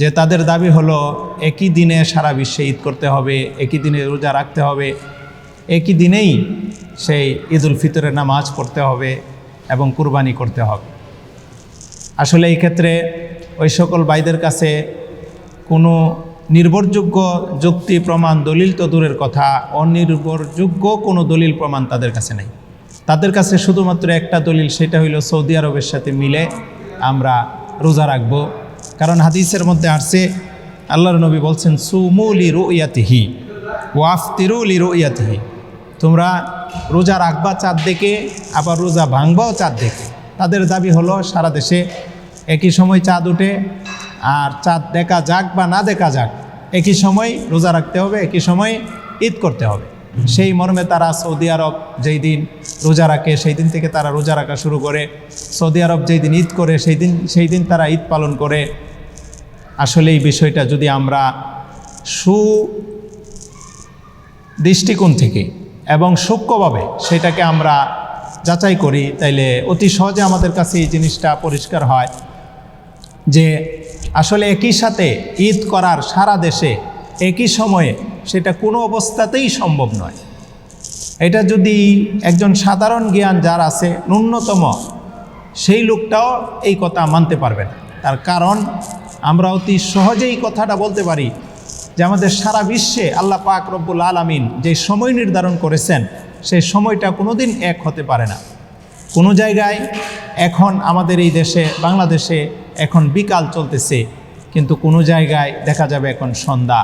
যে তাদের দাবি হলো, একই দিনে সারা বিশ্বে ঈদ করতে হবে, একই দিনে রোজা রাখতে হবে, একই দিনেই সেই ঈদুল ফিতরের নামাজ পড়তে হবে এবং কুরবানি করতে হবে। আসলে এই ক্ষেত্রে ওই সকল ভাইদের কাছে কোনো নির্ভরযোগ্য যুক্তি, প্রমাণ, দলিল তো দূরের কথা, অনির্ভরযোগ্য কোনো দলিল, প্রমাণ তাদের কাছে নেই। তাদের কাছে শুধুমাত্র একটা দলিল, সেটা হইল সৌদি আরবের সাথে মিলে আমরা রোজা রাখব। কারণ হাদিসের মধ্যে আসছে, আল্লাহর নবী বলছেন সুমুলি রুইয়াতিহি ওয়াফতিরুলি রুইয়াতিহি। তোমরা রোজা রাখবা চাঁদ দেখে, আবার রোজা ভাঙবাও চাঁদ দেখে। তাদের দাবি হলো, সারা দেশে একই সময় চাঁদ উঠে, আর চাঁদ দেখা যাক বা না দেখা যাক, একই সময় রোজা রাখতে হবে, একই সময় ঈদ করতে হবে। সেই মর্মে তারা সৌদি আরব যেই দিন রোজা রাখে, সেই দিন থেকে তারা রোজা রাখা শুরু করে। সৌদি আরব যেই দিন ঈদ করে, সেই দিন সেই দিন তারা ঈদ পালন করে। আসলে এই বিষয়টা যদি আমরা সু দৃষ্টিকোণ থেকে এবং সূক্ষ্মভাবে সেটাকে আমরা যাচাই করি, তাইলে অতি সহজে আমাদের কাছে এই জিনিসটা পরিষ্কার হয় যে আসলে একই সাথে ঈদ করার সারা দেশে একই সময়ে সেটা কোনো অবস্থাতেই সম্ভব নয়। এটা যদি একজন সাধারণ জ্ঞান যার আছে, ন্যূনতম সেই লোকটাও এই কথা মানতে পারবে না। তার কারণ আমরা অতি সহজেই কথাটা বলতে পারি যে আমাদের সারা বিশ্বে আল্লাহ পাক রব্বুল আলামিন যে সময় নির্ধারণ করেছেন, সেই সময়টা কোনোদিন এক হতে পারে না। কোনো জায়গায় এখন আমাদের এই দেশে, বাংলাদেশে এখন বিকাল চলতেছে, কিন্তু কোনো জায়গায় দেখা যাবে এখন সন্ধ্যা।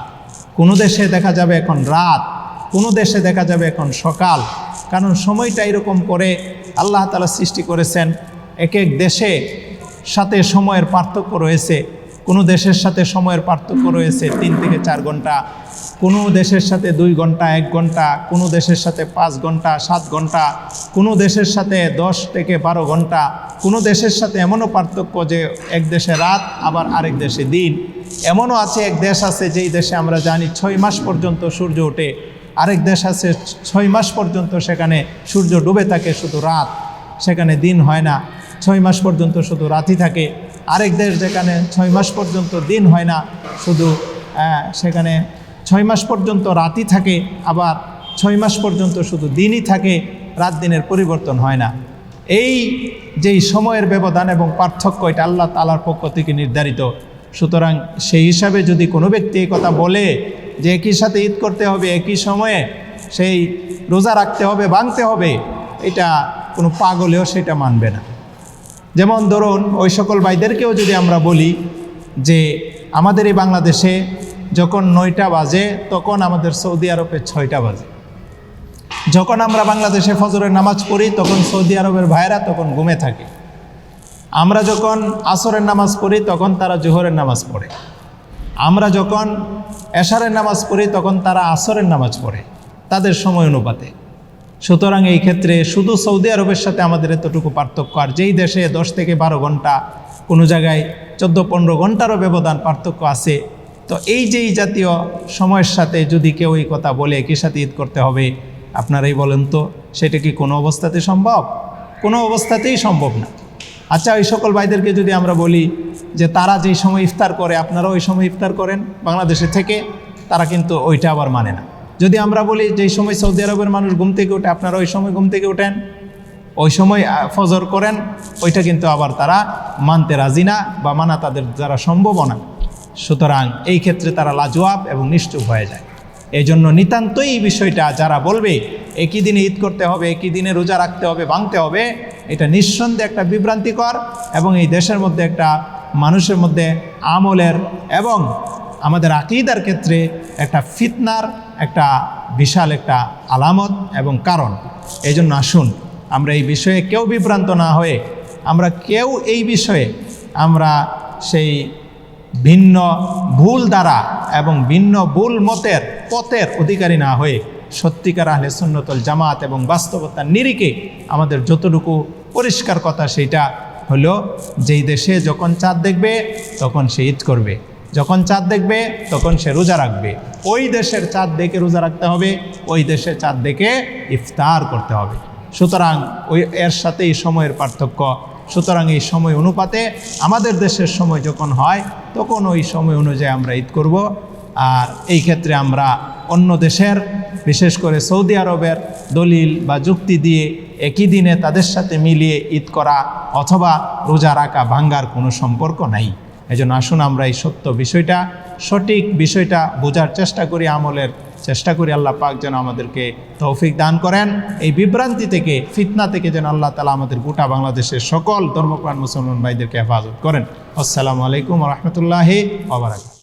কোনো দেশে দেখা যাবে এখন রাত, কোনো দেশে দেখা যাবে এখন সকাল। কারণ সময়টা এরকম করে আল্লাহ তালা সৃষ্টি করেছেন, এক এক দেশে সাথে সময়ের পার্থক্য রয়েছে। কোনো দেশের সাথে সময়ের পার্থক্য রয়েছে তিন থেকে চার ঘণ্টা, কোনো দেশের সাথে দুই ঘণ্টা, এক ঘণ্টা, কোনো দেশের সাথে পাঁচ ঘণ্টা, সাত ঘণ্টা, কোনো দেশের সাথে দশ থেকে বারো ঘণ্টা, কোনো দেশের সাথে এমনও পার্থক্য যে এক দেশে রাত, আবার আরেক দেশে দিন। এমনও আছে, এক দেশ আছে যেই দেশে আমরা জানি ছয় মাস পর্যন্ত সূর্য ওঠে, আরেক দেশ আছে ছয় মাস পর্যন্ত সেখানে সূর্য ডুবে থাকে শুধু রাত, সেখানে দিন হয় না, ছয় মাস পর্যন্ত শুধু রাতই থাকে। আরেক দেশ যেখানে ছয় মাস পর্যন্ত দিন হয় না, শুধু সেখানে ছয় মাস পর্যন্ত রাতই থাকে, আবার ছয় মাস পর্যন্ত শুধু দিনই থাকে, রাত দিনের পরিবর্তন হয় না। এই যেই সময়ের ব্যবধান এবং পার্থক্য, এটা আল্লাহ তালার পক্ষ থেকে নির্ধারিত। সুতরাং সেই হিসাবে যদি কোনো ব্যক্তি এই কথা বলে যে একই সাথে ঈদ করতে হবে একই সময়ে, সেই রোজা রাখতে হবে ভাঙতে হবে, এটা কোনো পাগলেও সেটা মানবে না। যেমন ধরুন, ওই সকল ভাইদেরকেও যদি আমরা বলি যে আমাদের এই বাংলাদেশে যখন নয়টা বাজে, তখন আমাদের সৌদি আরবে ছয়টা বাজে। যখন আমরা বাংলাদেশে ফজরের নামাজ পড়ি, তখন সৌদি আরবের ভাইরা তখন ঘুমে থাকে। আমরা যখন আসরের নামাজ পড়ি, তখন তারা জোহরের নামাজ পড়ে। আমরা যখন এশারের নামাজ পড়ি, তখন তারা আসরের নামাজ পড়ে। তাদের সময় অনুপাতে। সুতরাং এই ক্ষেত্রে শুধু সৌদি আরবের সাথে আমাদের এতটুকু পার্থক্য, আর যেই দেশে দশ থেকে বারো ঘণ্টা, কোনো জায়গায় চোদ্দ পনেরো ঘন্টারও ব্যবধান পার্থক্য আছে, তো এই যে এই জাতীয় সময়ের সাথে যদি কেউ এই কথা বলে একই সাথে ঈদ করতে হবে, আপনারাই বলেন তো, সেটা কি কোনো অবস্থাতে সম্ভব? কোনো অবস্থাতেই সম্ভব না। আচ্ছা ওই সকল ভাইদেরকে যদি আমরা বলি যে তারা যেই সময় ইফতার করে আপনারা ওই সময় ইফতার করেন বাংলাদেশে থেকে, তারা কিন্তু ওইটা আবার মানে না। যদি আমরা বলি যেই সময় সৌদি আরবের মানুষ ঘুম থেকে ওঠে আপনারা ওই সময় ঘুম থেকে ওঠেন ওই সময় ফজর করেন, ওইটা কিন্তু আবার তারা মানতে রাজি না বা মানা তাদের দ্বারা সম্ভব না। সুতরাং এই ক্ষেত্রে তারা লাজোয়াব এবং নিশ্চুপ হয়ে যায়। এই জন্য নিতান্তই এই বিষয়টা যারা বলবে, একই দিনে ঈদ করতে হবে, একই দিনে রোজা রাখতে হবে, ভাঙতে হবে, এটা নিঃসন্দেহে একটা বিভ্রান্তিকর এবং এই দেশের মধ্যে একটা মানুষের মধ্যে আমলের এবং আমাদের আকিদার ক্ষেত্রে একটা ফিতনার, একটা বিশাল একটা আলামত এবং কারণ। এই জন্য আসুন, আমরা এই বিষয়ে কেউ বিভ্রান্ত না হয়ে, আমরা কেউ এই বিষয়ে, আমরা সেই ভিন্ন ভুল দ্বারা এবং ভিন্ন ভুল মতের, পথের অধিকারী না হয়ে সত্যিকার আহলে সুন্নতল জামাত এবং বাস্তবতার নিরিখে আমাদের যতটুকু পরিষ্কার কথা সেইটা হলো, যেই দেশে যখন চাঁদ দেখবে, তখন সে ঈদ করবে। যখন চাঁদ দেখবে, তখন সে রোজা রাখবে। ওই দেশের চাঁদ দেখে রোজা রাখতে হবে, ওই দেশের চাঁদ দেখে ইফতার করতে হবে। সুতরাং ওই এর সাথে এই সময়ের পার্থক্য। সুতরাং এই সময় অনুপাতে আমাদের দেশের সময় যখন হয়, তখন ওই সময় অনুযায়ী আমরা ঈদ করব। আর এই ক্ষেত্রে আমরা অন্য দেশের, বিশেষ করে সৌদি আরবের দলিল বা যুক্তি দিয়ে একই দিনে তাদের সাথে মিলিয়ে ঈদ করা অথবা রোজা রাখা ভাঙ্গার কোনো সম্পর্ক নাই। এজন্য আসুন আমরা এই সত্য বিষয়টা, সঠিক বিষয়টা বোঝার চেষ্টা করি, আমলের চেষ্টা করি। আল্লাহ পাক যেন আমাদেরকে তৌফিক দান করেন। এই বিভ্রান্তি থেকে, ফিতনা থেকে যেন আল্লাহ তালা আমাদের গোটা বাংলাদেশের সকল ধর্মপ্রাণ মুসলমান ভাইদেরকে হেফাজত করেন। আসসালামু আলাইকুম রহমতুল্লাহি ওবরাকাত